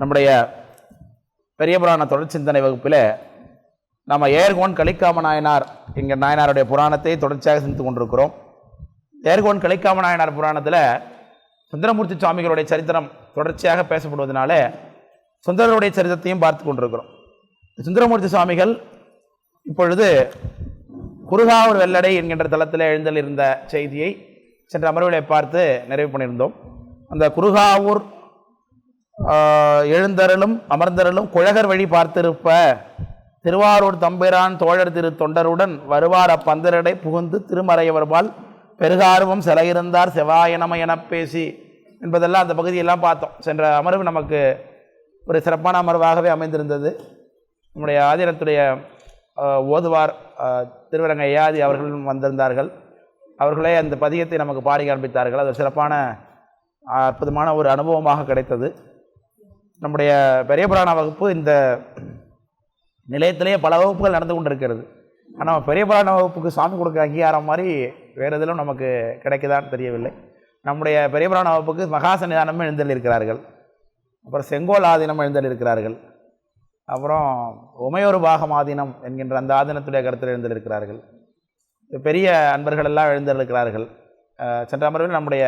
நம்முடைய பெரிய புராண தொடர் சிந்தனை வகுப்பில் நம்ம ஏர்கோன் கலிக்காம நாயனார் என்கிற நாயனாருடைய புராணத்தை தொடர்ச்சியாக சிந்தித்து கொண்டிருக்கிறோம். ஏர்கோன் கலிக்காம நாயனார் புராணத்தில் சுந்தரமூர்த்தி சுவாமிகளுடைய சரித்திரம் தொடர்ச்சியாக பேசப்படுவதனால சுந்தரருடைய சரித்திரத்தையும் பார்த்து கொண்டிருக்கிறோம். சுந்தரமூர்த்தி சுவாமிகள் இப்பொழுது குருகாவூர் வெள்ளடை என்கின்ற தளத்தில் எழுந்தல் இருந்த செய்தியை சென்ற அமர்வுகளை பார்த்து நிறைவு பண்ணியிருந்தோம். அந்த குருகாவூர் எழுந்தருளும் அமர்ந்தருளும் குழகர் வழி பார்த்திருப்ப. திருவாரூர் தம்பிரான் தோழர் திரு தொண்டருடன் வருவார் அப்பந்தரடை புகுந்து திருமறையவர்பால் பெருகார்வம் செலையிருந்தார் செவாயனம என பேசி என்பதெல்லாம் அந்த பகுதியெல்லாம் பார்த்தோம். சென்ற அமர்வு நமக்கு ஒரு சிறப்பான அமர்வாகவே அமைந்திருந்தது. நம்முடைய ஆதீனத்துடைய ஓதுவார் திருவரங்க ஐயாதி அவர்களும் வந்திருந்தார்கள். அவர்களே அந்த பதியத்தை நமக்கு பாடி காண்பித்தார்கள். அது சிறப்பான அற்புதமான ஒரு அனுபவமாக கிடைத்தது. நம்முடைய பெரிய புராண வகுப்பு இந்த நிலையத்திலேயே பல வகுப்புகள் நடந்து கொண்டிருக்கிறது. ஆனால் பெரிய புராண வகுப்புக்கு சாமி கொடுக்குற அங்கீகாரம் மாதிரி வேறு எதிலும் நமக்கு கிடைக்குதான்னு தெரியவில்லை. நம்முடைய பெரிய புராண வகுப்புக்கு மகா சன்னிதானமும் எழுந்தள்ளிருக்கிறார்கள் அப்புறம் செங்கோல் ஆதீனம் எழுந்தள்ளிருக்கிறார்கள் அப்புறம் உமையொரு பாகம் ஆதீனம் என்கின்ற அந்த ஆதீனத்துடைய கருத்தில் எழுந்திருக்கிறார்கள் பெரிய அன்பர்கள் எல்லாம் எழுந்திருக்கிறார்கள் சென்ற அமர்வில் நம்முடைய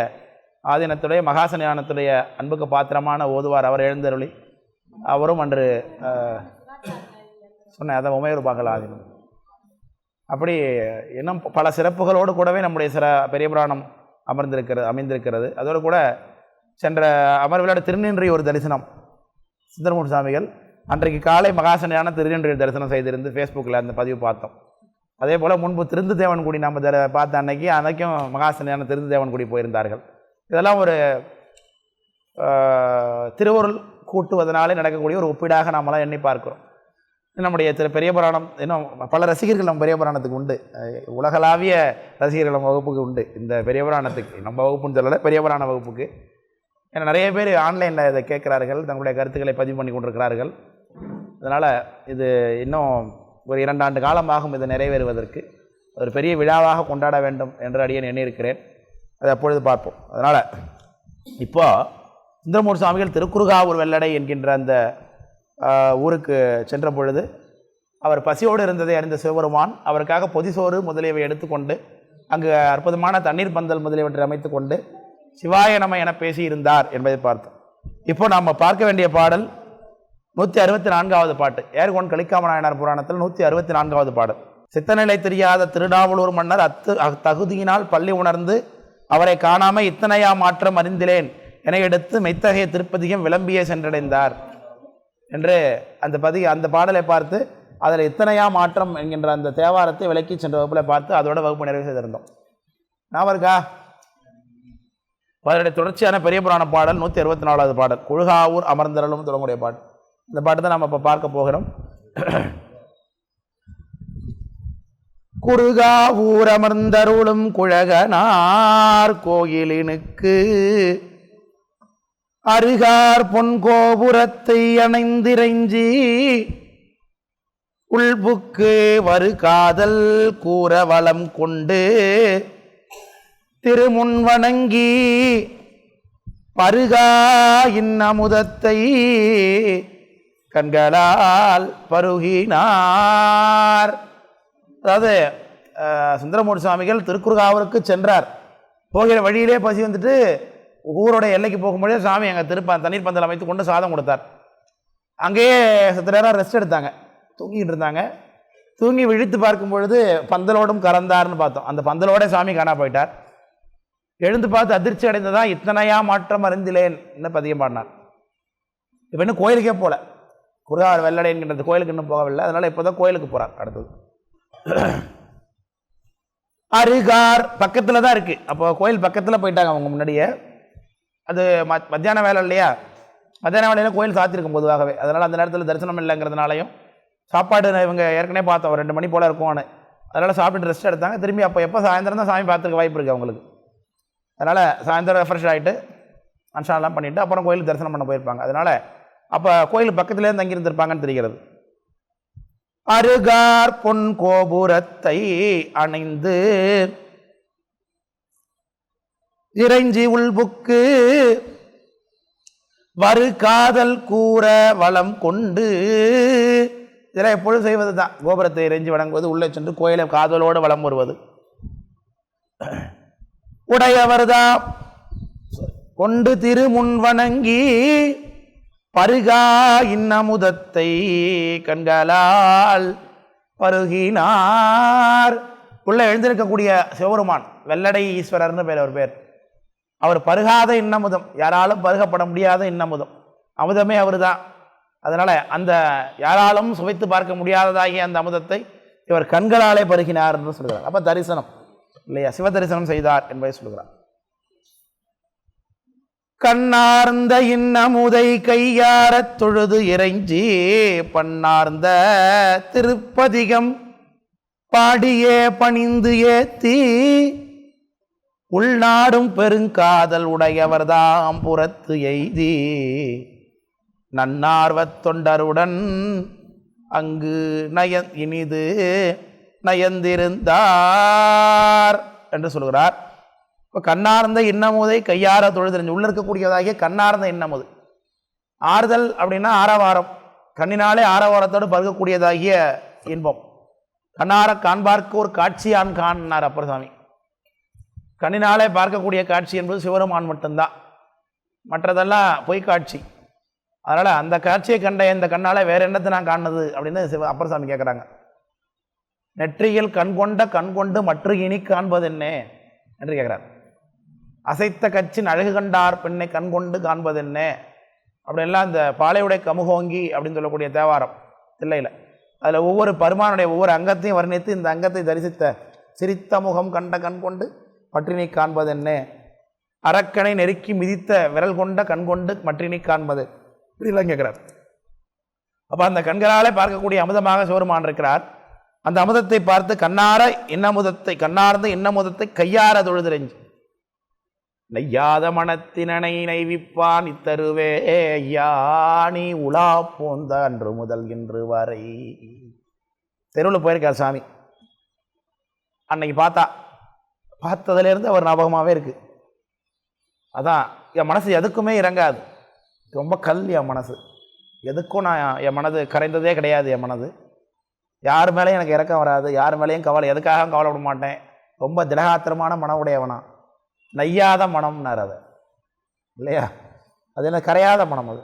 ஆதீனத்துடைய மகாசன்யானத்துடைய அன்புக்கு பாத்திரமான ஓதுவார் அவர் எழுந்தருளி. அவரும் அன்று சொன்னேன் அதான் உமையூர் பாகல் ஆதீனம். அப்படி இன்னும் பல சிறப்புகளோடு கூடவே நம்முடைய சிற பெரிய புராணம் அமர்ந்திருக்கிறது அமைந்திருக்கிறது. அதோடு கூட சென்ற அமர்விலாட திருநின்றி ஒரு தரிசனம். சுந்தரமூர் சாமிகள் அன்றைக்கு காலை மகாசனியான திருநின்றி தரிசனம் செய்திருந்து ஃபேஸ்புக்கில் அந்த பதிவு பார்த்தோம். அதே போல் முன்பு திருந்துதேவன்குடி நம்ம பார்த்த அன்னைக்கு அன்னைக்கும் மகாசனியான திருந்துதேவன்குடி போயிருந்தார்கள். இதெல்லாம் ஒரு திருவருள் கூட்டுவதனாலே நடக்கக்கூடிய ஒரு ஒப்பீடாக நாமெல்லாம் எண்ணி பார்க்கிறோம். நம்முடைய திரு பெரிய புராணம் இன்னும் பல ரசிகர்கள் நம்ம பெரிய புராணத்துக்கு உண்டு உலகளாவிய ரசிகர்கள் நம்ம வகுப்புக்கு உண்டு. இந்த பெரிய புராணத்துக்கு நம்ம வகுப்புன்னு சொல்லலை பெரிய புராண வகுப்புக்கு. ஏன்னா நிறைய பேர் ஆன்லைனில் இதை கேட்குறார்கள் தங்களுடைய கருத்துக்களை பதிவு பண்ணி கொண்டிருக்கிறார்கள். அதனால் இது இன்னும் ஒரு இரண்டாண்டு காலமாகும் இது நிறைவேறுவதற்கு. ஒரு பெரிய விழாவாக கொண்டாட வேண்டும் என்று அடியேன் எண்ணியிருக்கிறேன். அதை அப்பொழுது பார்ப்போம். அதனால் இப்போ சுந்தரமூர் சுவாமிகள் திருக்குறுகாவூர் வெள்ளடை என்கின்ற அந்த ஊருக்கு சென்ற பொழுது அவர் பசியோடு இருந்ததை அறிந்த சிவபெருமான் அவருக்காக பொதிசோறு முதலியவை எடுத்துக்கொண்டு அங்கு அற்புதமான தண்ணீர் பந்தல் முதலியவற்றை அமைத்து கொண்டு சிவாய நம என பேசியிருந்தார் என்பதை பார்த்தோம். இப்போ நாம் பார்க்க வேண்டிய பாடல் நூற்றி அறுபத்தி நான்காவது பாட்டு. ஏர்கோன் கலிக்காம நாயனார் புராணத்தில் நூற்றி அறுபத்தி நான்காவது பாடல். சித்தநிலை தெரியாத திருநாவலூர் மன்னர் அத்து அத்தகுதியினால் பள்ளி உணர்ந்து அவரை காணாம இத்தனையா மாற்றம் அறிந்திலேன் என எடுத்து மெத்தகைய திருப்பதியும் விளம்பியே சென்றடைந்தார். என்று அந்த பதி அந்த பாடலை பார்த்து அதில் இத்தனையா மாற்றம் என்கின்ற அந்த தேவாரத்தை விளக்கி சென்ற வகுப்பில் பார்த்து அதோட வகுப்பு நிறைவு செய்திருந்தோம். நான் இருக்கா? அதனுடைய தொடர்ச்சியான பெரிய புராண பாடல் நூற்றி அறுபத்தி நாலாவது பாடல் குழுகாவூர் அமர்ந்தரலும் தொடங்குடைய பாடல் இந்த பாட்டு தான் நம்ம இப்போ பார்க்க போகிறோம். குறுகா ஊரமர்ந்தருளும் குழகனார் கோயிலினுக்கு. அருகார் பொன் கோபுரத்தை அணைந்திரைஞ்சி உள்புக்கு வரு காதல் கூற வளம் கொண்டு திருமுன் வணங்கி பருகா இன்னமுதத்தை கண்களால் பருகினார். அதாவது சுந்தரமூர்த்தி சுவாமிகள் திருக்குறுகாவூருக்கு சென்றார். போகிற வழியிலே பசி வந்துட்டு ஊரோட எல்லைக்கு போகும்பொழுது சாமி அங்கே திருப்ப தண்ணீர் பந்தல் அமைத்து கொண்டு சாதம் கொடுத்தார். அங்கேயே சத்து நேரம் ரெஸ்ட் எடுத்தாங்க. தூங்கிட்டு இருந்தாங்க. தூங்கி விழித்து பார்க்கும் பொழுது பந்தலோடும் கறந்தார்னு பார்த்தோம். அந்த பந்தலோட சாமி காணா போயிட்டார். எழுந்து பார்த்து அதிர்ச்சி அடைந்ததா இத்தனையா மாற்றம் அறிந்திலேன் என்ன பதியம் பாடினார். இப்போ இன்னும் கோயிலுக்கே போகல குருகார் வெள்ளடை கோயிலுக்கு இன்னும் போகவில்லை. அதனால இப்போ தான் கோயிலுக்கு போகிறார் அடுத்தது. அருகார் பக்கத்தில் தான் இருக்குது அப்போ கோயில் பக்கத்தில் போயிட்டாங்க அவங்க முன்னாடியே. அது மத்தியான வேலை இல்லையா? மத்தியான வேலையில் கோயில் சாத்திருக்கும் பொதுவாகவே. அதனால் அந்த நேரத்தில் தரிசனம் இல்லைங்கிறதுனாலையும் சாப்பாடு இவங்க ஏற்கனவே பார்த்தோம். ரெண்டு மணி போல் இருக்கும்னு. அதனால் சாப்பிட்டு ரெஸ்ட் எடுத்தாங்க. திரும்பி அப்போ எப்போ சாயந்தரம் தான் சாமி பார்த்துருக்க வாய்ப்பு இருக்குது அவங்களுக்கு. அதனால் சாயந்தரம் ரெஃப்ரெஷ் ஆகிட்டு அன்ஷாலாம் பண்ணிவிட்டு அப்புறம் கோயிலுக்கு தரிசனம் பண்ண போயிருப்பாங்க. அதனால் அப்போ கோயில் பக்கத்துலேயே தங்கியிருந்திருப்பாங்கன்னு தெரிகிறது. அருகார் பொன் கோபுரத்தை அணைந்து இறைஞ்சி உள்புக்கு வரு காதல் கூற வளம் கொண்டு இதெல்லாம் எப்பொழுதும் செய்வது தான் கோபுரத்தை இறைஞ்சி வணங்குவது உள்ளே சென்று கோயிலை காதலோடு வளம் வருவது. உடையவர்தான். கொண்டு திருமுன் வணங்கி பருகா இன்னமுதத்தை கண்களால் பருகினார். உள்ள எழுந்திருக்கக்கூடிய சிவபெருமான் வெள்ளடை ஈஸ்வரர்னு பேர் அவர் பேர். அவர் பருகாத இன்னமுதம் யாராலும் பருகப்பட முடியாத இன்னமுதம். அமுதமே அவர் தான் அதனால் அந்த யாராலும் சுவைத்து பார்க்க முடியாததாகிய அந்த அமுதத்தை இவர் கண்களாலே பருகினார் என்று சொல்கிறார். அப்போ தரிசனம் இல்லையா? சிவ தரிசனம் செய்தார் என்பதை சொல்கிறார். கண்ணார்ந்த இன்னமுதை கையாரத் தொழுது இறைஞ்சி பண்ணார்ந்த திருப்பதிகம். பாடியே பணிந்து ஏத்தி உள்நாடும் பெருங்காதல் உடையவர்தாம் புறத்து எய்தி. நன்னார்வத் தொண்டருடன் அங்கு நய இனிது நயந்திருந்தார் என்று சொல்கிறார். இப்போ கண்ணார்ந்த இன்னமுதை கையார தொழுதறிஞ்சு உள்ள இருக்கக்கூடியதாகிய கண்ணார்ந்த இன்னமுது. ஆறுதல் அப்படின்னா ஆரவாரம். கண்ணினாலே ஆரவாரத்தோடு பருகக்கூடியதாகிய இன்பம். கண்ணார காண்பார்க்கு ஒரு காட்சியான் காண்னார் அப்பரசாமி. கண்ணினாலே பார்க்கக்கூடிய காட்சி என்பது சிவருமான் மட்டும்தான். மற்றதெல்லாம் பொய் காட்சி. அதனால் அந்த காட்சியை கண்ட இந்த கண்ணால் வேற என்னத்தை நான் காணது அப்படின்னு சிவ அப்பரசாமி கேட்குறாங்க நெற்றியில் கண் கொண்ட கண் கொண்டு மற்ற இனி காண்பது என்ன என்று கேட்குறார் அசைத்த கச்சின் அழகு கண்டார் பெண்ணை கண்கொண்டு காண்பதென்ன? காண்பது என்ன அப்படின்லாம் இந்த பாலையுடைய கமுகோங்கி அப்படின்னு சொல்லக்கூடிய தேவாரம் தில்லையில். அதில் ஒவ்வொரு பருமானுடைய ஒவ்வொரு அங்கத்தையும் வர்ணித்து இந்த அங்கத்தை தரிசித்த சிரித்த முகம் கண்ட கண் கொண்டு பற்றினை காண்பது என்ன அரக்கனை நெருக்கி மிதித்த விரல் கொண்ட கண் கொண்டு மற்றினை காண்பது. இப்படிலாம் கேட்குறார். அப்போ அந்த கண்களாலே பார்க்கக்கூடிய அமுதமாக சிவருமான் இருக்கிறார். அந்த அமுதத்தை பார்த்து கண்ணார இன்னமுதத்தை கண்ணார்ந்த இன்னமுதத்தை கையார தொழுதுரைஞ்சு நெய்யாத மனத்தினனை நைவிப்பான் இத்தருவே யானி உலா போந்த அன்று முதல் இன்று வரை. தெருவில் போயிருக்கார் சாமி. அன்னைக்கு பார்த்தா பார்த்ததுலேருந்து அவர் ஞாபகமாகவே இருக்குது அதான் என் மனசு எதுக்குமே இறங்காது. ரொம்ப கல் என் மனசு. எதுக்கும் நான் என் மனது கரைந்ததே கிடையாது என் மனது. யார் மேலேயும் எனக்கு இறக்கம் வராது. யார் மேலேயும் கவலை எதுக்காகவும் கவலைப்பட மாட்டேன். ரொம்ப திடகாத்திரமான மன உடையவனா. நையாத மனம்னார் அது இல்லையா? அது என்ன கரையாத மனம் அது.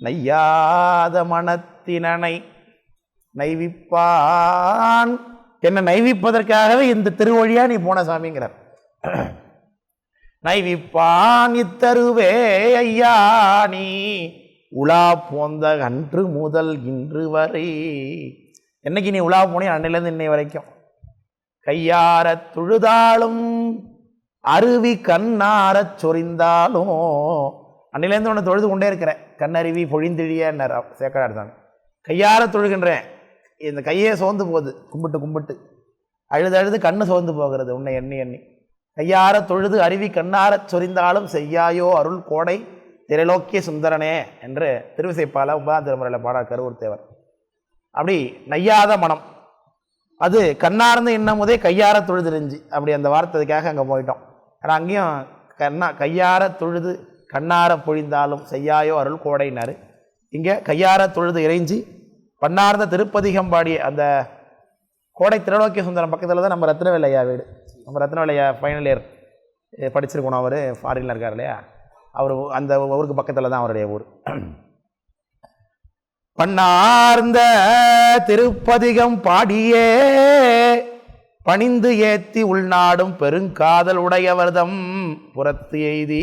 நையாத மனத்தினனை நைவிப்பான். என்னை நைவிப்பதற்காகவே இந்த திருவழியாக நீ போன சாமிங்கிறார். நைவிப்பான் இத்தருவே ஐயா நீ உலா போந்த அன்று முதல் இன்று வரை. என்னைக்கு நீ உலா போனே அன்னையிலேருந்து இன்னை வரைக்கும். கையார தொழுதாலும் அருவி கண்ணாரச் சொரிந்தாலும் அன்னிலேருந்து உன்னை தொழுது கொண்டே இருக்கிறேன். கண்ணருவி பொழிந்திழியன்னார் சேக்கடார் சாமி கையார தொழுகின்றேன். இந்த கையே சோர்ந்து போகுது. கும்பிட்டு கும்பிட்டு. அழுது அழுது கண்ணு சோர்ந்து போகிறது. உன்னை எண்ணி எண்ணி. கையார தொழுது அருவி கண்ணாரச் சொரிந்தாலும் செய்யாயோ அருள் கோடை திரைலோக்கிய சுந்தரனே என்று திருவிசைப்பால உபா திருமுறையில் பாடார் கருவூர் தேவர் அப்படி நையாத மனம். அது கண்ணார்ந்த இன்னும் முதே கையார தொழுதுரிஞ்சு அப்படி அந்த வார்த்தைக்காக அங்கே போயிட்டோம். ஆனால் அங்கேயும் கண்ணா கையார தொழுது கண்ணார பொழிந்தாலும் செய்யாயோ அருள் கோடைனார் இங்கே கையார தொழுது இறைஞ்சி பன்னார்ந்த திருப்பதிகம் பாடிய அந்த கோடை திருநோக்கிய சுந்தரம் பக்கத்தில் தான் நம்ம ரத்னவேலையா வீடு. நம்ம ரத்னவேலையா ஃபைனல் இயர் படிச்சிருக்கணும் அவர் ஃபாரினில் இருக்கார் இல்லையா? அவர் அந்த ஊருக்கு பக்கத்தில் தான் அவருடைய ஊர். பண்ணார்ந்த திருப்பதிகம் பாடியே பணிந்து ஏத்தி உள்நாடும் பெருங்காதல் உடையவர்தம் புறத்து எய்தி.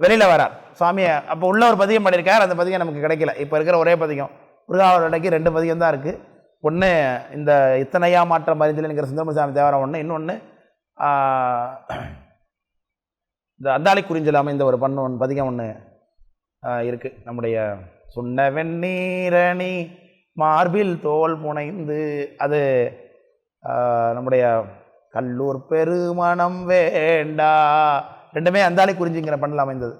வெளியில் வரார். சுவாமியை அப்போ உள்ள ஒரு பதியம் பண்ணியிருக்கார். அந்த பதிகம் நமக்கு கிடைக்கல. இப்போ இருக்கிற ஒரே பதிகம். முருகாவரடைக்கு ரெண்டு பதிகம் தான் இருக்குது ஒன்று இந்த இத்தனையா மாற்றம் மறிஞ்சல்ங்கிற சுந்தரமசாமி தேவாரம் ஒன்று இன்னொன்று இந்த அந்தாளி குறிஞ்சில் அமைந்த ஒரு பண்ணு ஒன்று பதிகம் ஒன்று இருக்குது நம்முடைய சுண்ண வெண்ணீரணி மார்பில் தோல் புனைந்து அது நம்முடைய கல்லூர் பெருமணம் வேண்டா. ரெண்டுமே அந்தாலே குறிஞ்சிங்கிற பண்ணில் அமைந்தது.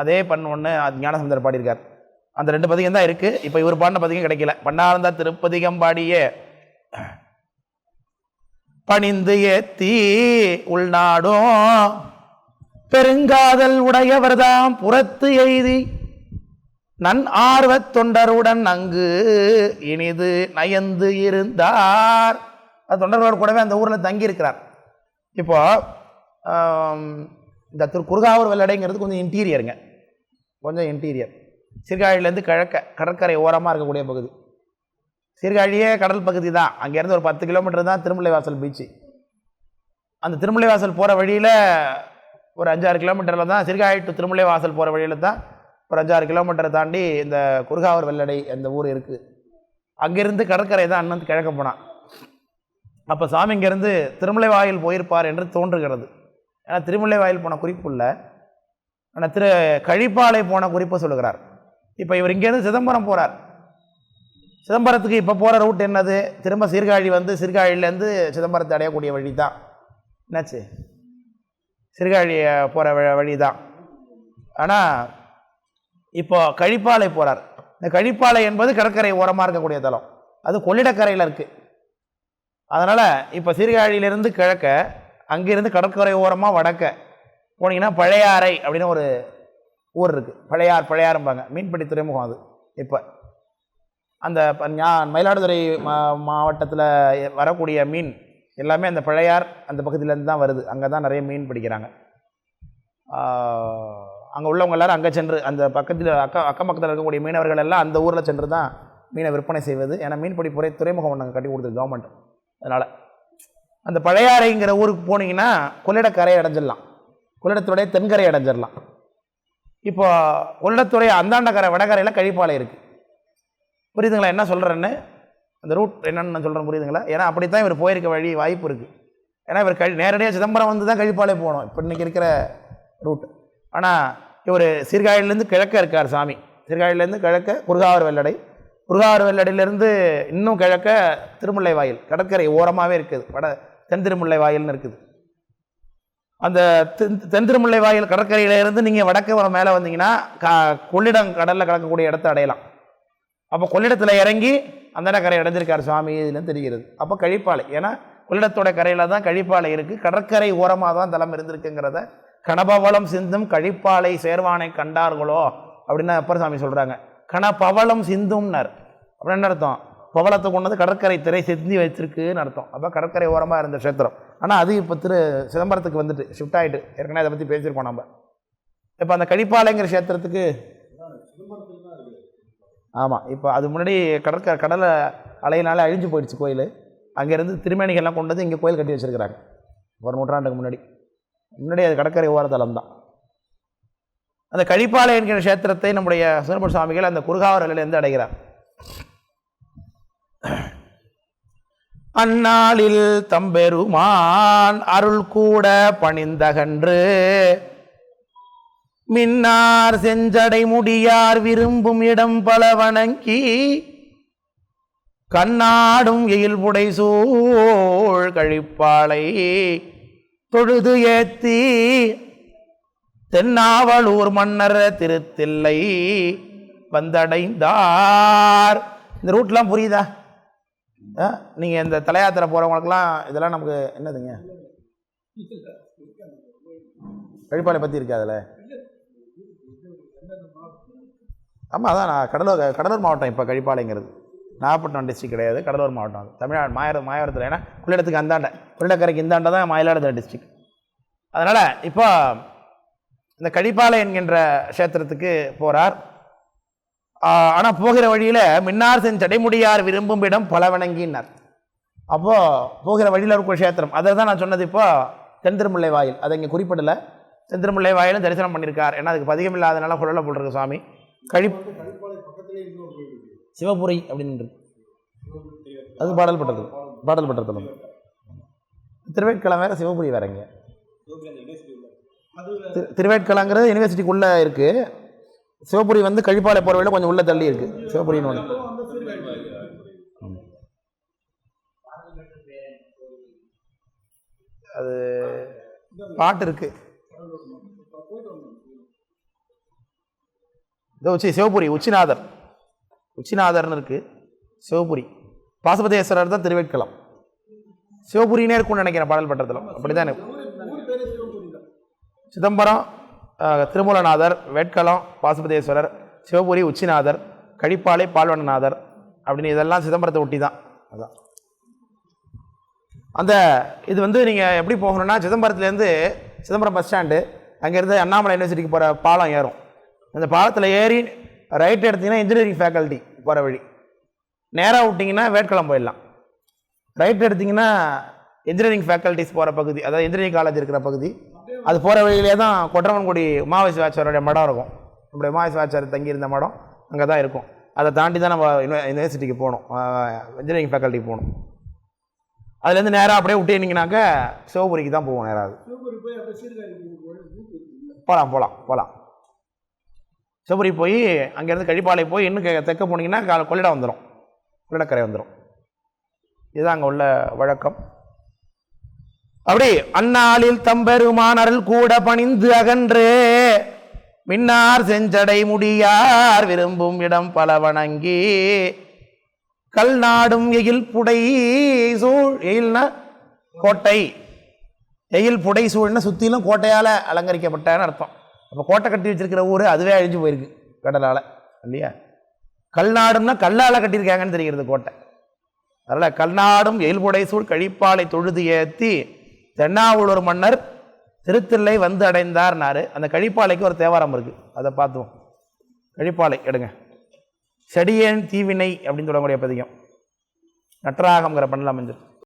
அதே பண்ண ஒன்று ஞானசந்தர் பாடியிருக்கார். அந்த ரெண்டு பதிகம் தான் இருக்குது இப்போ இவர் பாடின பதிகம் கிடைக்கல. பண்ணார்ந்தா திருப்பதிகம் பாடியே பணிந்து ஏத்தி உள்நாடும் பெருங்காதல் உடையவர்தாம் புறத்து எய்தி நன் ஆர்வத் தொண்டருடன் அங்கு இனிது நயந்து இருந்தார். அது தொண்டர்களோடு கூடவே அந்த ஊரில் தங்கியிருக்கிறார். இப்போது இந்த திரு குறுகாவூர் வெள்ளடைங்கிறது கொஞ்சம் இன்டீரியருங்க கொஞ்சம் இன்டீரியர் சிறுகாழிலேருந்து கிழக்க கடற்கரை ஓரமாக இருக்கக்கூடிய பகுதி. சீர்காழியே கடல் பகுதி தான். அங்கேருந்து ஒரு பத்து கிலோமீட்டர் தான் திருமலைவாசல் பீச்சு அந்த திருமலைவாசல் போகிற வழியில் ஒரு அஞ்சாறு கிலோமீட்டரில் தான் சிறுகாழி டு திருமலைவாசல் போகிற வழியில் தான் ஒரு அஞ்சாறு கிலோமீட்டரை தாண்டி இந்த குறுகாவூர் வெள்ளடை அந்த ஊர் இருக்குது அங்கேருந்து கடற்கரை தான் அண்ணன் கிழக்க போனான். அப்போ சாமி இங்கேருந்து திருமலை வாயில் போயிருப்பார் என்று தோன்றுகிறது. ஏன்னா திருமலை வாயில் போன குறிப்பு இல்லை. ஆனால் திரு கழிப்பாலை போன குறிப்பை சொல்லுகிறார். இப்போ இவர் இங்கேருந்து சிதம்பரம் போகிறார் சிதம்பரத்துக்கு இப்போ போகிற ரூட் என்னது? திரும்ப சீர்காழி வந்து சீர்காழியிலேருந்து சிதம்பரத்தை அடையக்கூடிய வழி தான் என்னாச்சு? சீர்காழி போகிற வழி தான் ஆனால் இப்போ கழிப்பாலை போகிறார் இந்த கழிப்பாலை என்பது கடற்கரை ஓரமாக இருக்கக்கூடிய தலம். அது கொள்ளிடக்கரையில் இருக்குது அதனால் இப்போ சீர்காழியிலேருந்து கிழக்க அங்கேருந்து கடற்கரை ஓரமாக வடக்க. போனீங்கன்னா பழையாறை அப்படின்னு ஒரு ஊர் இருக்குது பழையார் பழையாறும்பாங்க. மீன்பிடி துறைமுகம் அது. இப்போ அந்த ப- ஞா- மயிலாடுதுறை மா மாவட்டத்தில் வரக்கூடிய மீன் எல்லாமே அந்த பழையார் அந்த பக்கத்துலேருந்து தான் வருது. அங்கே தான் நிறைய மீன் பிடிக்கிறாங்க. அங்கே உள்ளவங்க எல்லாரும் அங்கே சென்று அந்த பக்கத்தில் அக்க அக்கம் பக்கத்தில் இருக்கக்கூடிய மீனவர்கள் எல்லாம் அந்த ஊரில் சென்று தான் மீனை விற்பனை செய்வது. ஏன்னா மீன்பிடி துறை துறைமுகம் ஒன்று கட்டி கொடுத்துருக்கு கவர்மெண்ட் அதனால். அந்த பழையாறைங்கிற ஊருக்கு போனீங்கன்னா கொள்ளிடக்கரை அடைஞ்சிடலாம். கொள்ளிடத்துடைய தென்கரை அடைஞ்சிடலாம். இப்போ கொள்ளிடத்துறை அந்தாண்டக்கரை வடகரையில் கழிப்பாலை இருக்குது புரியுதுங்களா? என்ன சொல்கிறேன்னு அந்த ரூட் என்னன்னு நான் சொல்கிறேன் புரியுதுங்களா? ஏன்னா அப்படி தான் இவர் போயிருக்க வழி வாய்ப்பு இருக்குது ஏன்னா இவர் கழி நேரடியாக சிதம்பரம் வந்து தான் கழிப்பாலை போகணும் இப்போ இன்றைக்கி இருக்கிற ரூட் ஆனால் இவர் சீர்காழிலேருந்து கிழக்க இருக்கார் சாமி. சீர்காழிலேருந்து கிழக்க குருகாவர் வெள்ளடை. குருகாவர் வெள்ளடையிலேருந்து இன்னும் கிழக்க திருமுல்லை வாயில் கடற்கரை ஓரமாகவே இருக்குது. வட தென் திருமுல்லை வாயில்னு இருக்குது. அந்த தென் தென் திருமுல்லை வாயில் கடற்கரையிலேருந்து நீங்கள் வடக்கு மேலே வந்தீங்கன்னா கா கொள்ளிடம் கடலில் கலக்கக்கூடிய இடத்த அடையலாம். அப்போ கொள்ளிடத்தில் இறங்கி அந்த கரை அடைஞ்சிருக்கார் சுவாமி இதுலேருந்து தெரிகிறது. அப்போ கழிப்பாலை ஏன்னா கொள்ளிடத்தோட கரையில் தான் கழிப்பாலை இருக்குது கடற்கரை ஓரமாக தான் தலம் இருந்திருக்குங்கிறத கணபவளம் சிந்தும் கழிப்பாலை சேர்வானை கண்டார்களோ அப்படின்னு அப்பர் சாமி சொல்கிறாங்க கணபவளம் சிந்தும்னார். அப்படின்னு என்ன அர்த்தம்? பவளத்தை கொண்டு வந்து கடற்கரை திரை சிந்தி வச்சிருக்குன்னு அர்த்தம். அப்போ கடற்கரை ஓரமாக இருந்த க்ஷேத்திரம். ஆனால் அது இப்போ திரு சிதம்பரத்துக்கு வந்துட்டு ஷிஃப்ட் ஆகிட்டு ஏற்கனவே அதை பற்றி பேசியிருக்கோம் நம்ம இப்போ அந்த கடிப்பாலைங்கிற க்ஷேத்திரத்துக்கு ஆமாம் இப்போ அது முன்னாடி கடற்கரை கடலை அலையினாலே அழிஞ்சு போயிடுச்சு கோயில். அங்கேருந்து திருமேனிகள்லாம் கொண்டு வந்து இங்கே கோயில் கட்டி வச்சிருக்கிறாங்க. ஒரு நூற்றாண்டுக்கு முன்னாடி. முன்னாடி அது கடற்கரை ஓரத்தலம் தான். அந்த கழிப்பாலை என்கிற க்ஷேத்திரத்தை நம்முடைய சுந்தரபுர சுவாமிகள் அந்த குறுகாவரிலிருந்து அடைகிறார். அந்நாளில் தம்பெருமான் அருள் கூட பணிந்தகன்று. மின்னார் செஞ்சடை முடியார் விரும்பும் இடம் பல வணங்கி கண்ணாடும் எயில்புடை சூழ் கழிப்பாளை தொழுது ஏத்தி தென்னாவலூர் மன்னர் திருத்தில்லை வந்தடைந்தார். இந்த ரூட்லாம் புரியுதா? ஆ, இந்த தலையாத்திரை போகிறவங்களுக்குலாம் இதெல்லாம் நமக்கு என்னதுங்க? கழிப்பாலை பற்றி இருக்கு அதில். ஆமாம் அதான் நான் கடலூர் கடலூர் மாவட்டம் இப்போ கழிப்பாளைங்கிறது நாகப்பட்டினம் டிஸ்ட்ரிக் கிடையாது கடலூர் மாவட்டம் அது. தமிழ்நாடு மாய மாயவரத்தில் ஏன்னா கொள்ளிடத்துக்கு அந்தாண்ட. கொள்ளிடக்கரைக்கு இந்தாண்ட தான் மயிலாடுதுறை டிஸ்ட்ரிக் அதனால் இப்போ இந்த கழிப்பாலை என்கின்ற க்ஷேத்திரத்துக்கு போகிறார் ஆனால் போகிற வழியில் மின்னார் சென் சடைமுடியார் விரும்பும் இடம் பல வணங்கினார் அப்போது போகிற வழியில் இருக்கிற கஷேத்திரம். அதை தான் நான் சொன்னது இப்போ தென்திருமுல்லை வாயில். அதை இங்கே குறிப்பிடலை. தென்திருமுல்லை வாயிலும் தரிசனம் பண்ணியிருக்கார் ஏன்னா அதுக்கு பதிகம் இல்லாதனால குழல போட்டிருக்கு சுவாமி. கழி சிவபுரி அப்படின்னு அது பாடல் பட்டது. பாடல் பட்டது. திருவேட்கிழமை வேற சிவபுரி வரங்க திரு- திருவேட்களங்கிறது யூனிவர்சிட்டிக்குள்ளே இருக்குது சிவபுரி வந்து கழிப்பாலை போகிற வழியில் கொஞ்சம் உள்ளே தள்ளி இருக்குது சிவபுரின்னு ஒன்று அது பாட்டு இருக்கு. இதோ உச்சி சிவபுரி உச்சிநாதர். உச்சிநாதர்னு இருக்கு. சிவபுரி. பாசுபதேஸ்வரர் தான் திருவேட்களம் சிவபுரினே இருக்கும்னு நினைக்கிறேன் பாடல் பட்டத்தில். அப்படிதான் எனக்கு சிதம்பரம் திருமூலநாதர் வேட்களம் பாசுபதேஸ்வரர் சிவபுரி உச்சிநாதர் கழிப்பாலை பால்வண்ணநாதர் அப்படின்னு இதெல்லாம் சிதம்பரத்தை ஒட்டி தான். அதான். அந்த இது வந்து நீங்கள் எப்படி போகணும்னா சிதம்பரத்துலேருந்து சிதம்பரம் பஸ் ஸ்டாண்டு அங்கேருந்து அண்ணாமலை யூனிவர்சிட்டிக்கு போகிற பாலம் ஏறும். அந்த பாலத்தில் ஏறி ரைட் எடுத்தீங்கன்னா இன்ஜினியரிங் ஃபேக்கல்ட்டி போகிற வழி. நேராக விட்டிங்கன்னா வேட்களம் போயிடலாம். ரைட் எடுத்தீங்கன்னா இன்ஜினியரிங் ஃபேக்கல்ட்டிஸ் போகிற பகுதி அதாவது இன்ஜினியரிங் காலேஜ் இருக்கிற பகுதி. அது போகிற வழியிலே தான் கொட்டரவன்குடி உமாவாசி வாச்சாரோடைய மடம் இருக்கும். நம்முடைய உமாவாசி வாச்சார் தங்கியிருந்த மடம் அங்கே தான் இருக்கும். அதை தாண்டி தான் நம்ம யூனி- யூனிவர்சிட்டிக்கு போகணும். இன்ஜினியரிங் ஃபேக்கல்ட்டிக்கு போகணும். அதுலேருந்து நேராக அப்படியே விட்டீங்கன்னாக்க சிவபுரிக்கு தான் போவோம் நேராக போகலாம் போகலாம் போகலாம் சிவபுரி போய் அங்கேருந்து கழிப்பாலை போய் இன்னும் கே- தெற்க போனீங்கன்னா கொள்ளிடம் வந்துடும் கொள்ளிடக்கரை வந்துடும் இதுதான் அங்கே உள்ள வழக்கம். அப்படி அந்நாளில் தம்பெருமான் அருள் கூட பணிந்து அகன்று மின்னார் செஞ்சடை முடியார் விரும்பும் இடம் பல வணங்கி கல் நாடும் எயில் புடை சூழ் எயில்னா கோட்டை. எயில் புடை சூழ்னா சுற்றிலும் கோட்டையால் அலங்கரிக்கப்பட்டான்னு அர்த்தம். அப்போ கோட்டை கட்டி வச்சிருக்கிற ஊர் அதுவே அழிஞ்சு போயிருக்கு கடலால் இல்லையா? கல்நாடுன்னா கல்லால் கட்டியிருக்காங்கன்னு தெரிகிறது கோட்டை. அதனால் கல்நாடும் எயில்புடை சூழ் கழிப்பாலை தொழுது ஏற்றி தென்னாவூர் மன்னர் திருத்தில்லை வந்து அடைந்தார்னாரு. அந்த கழிப்பாலைக்கு ஒரு தேவாரம் இருக்குது அதை பார்த்துவோம். கழிப்பாலை எடுங்க. செடியேன் தீவினை அப்படின்னு சொல்லக்கூடிய பதிகம். நட்ராகம்ங்கிற பண்ணலாம் அமைஞ்சிருக்கு.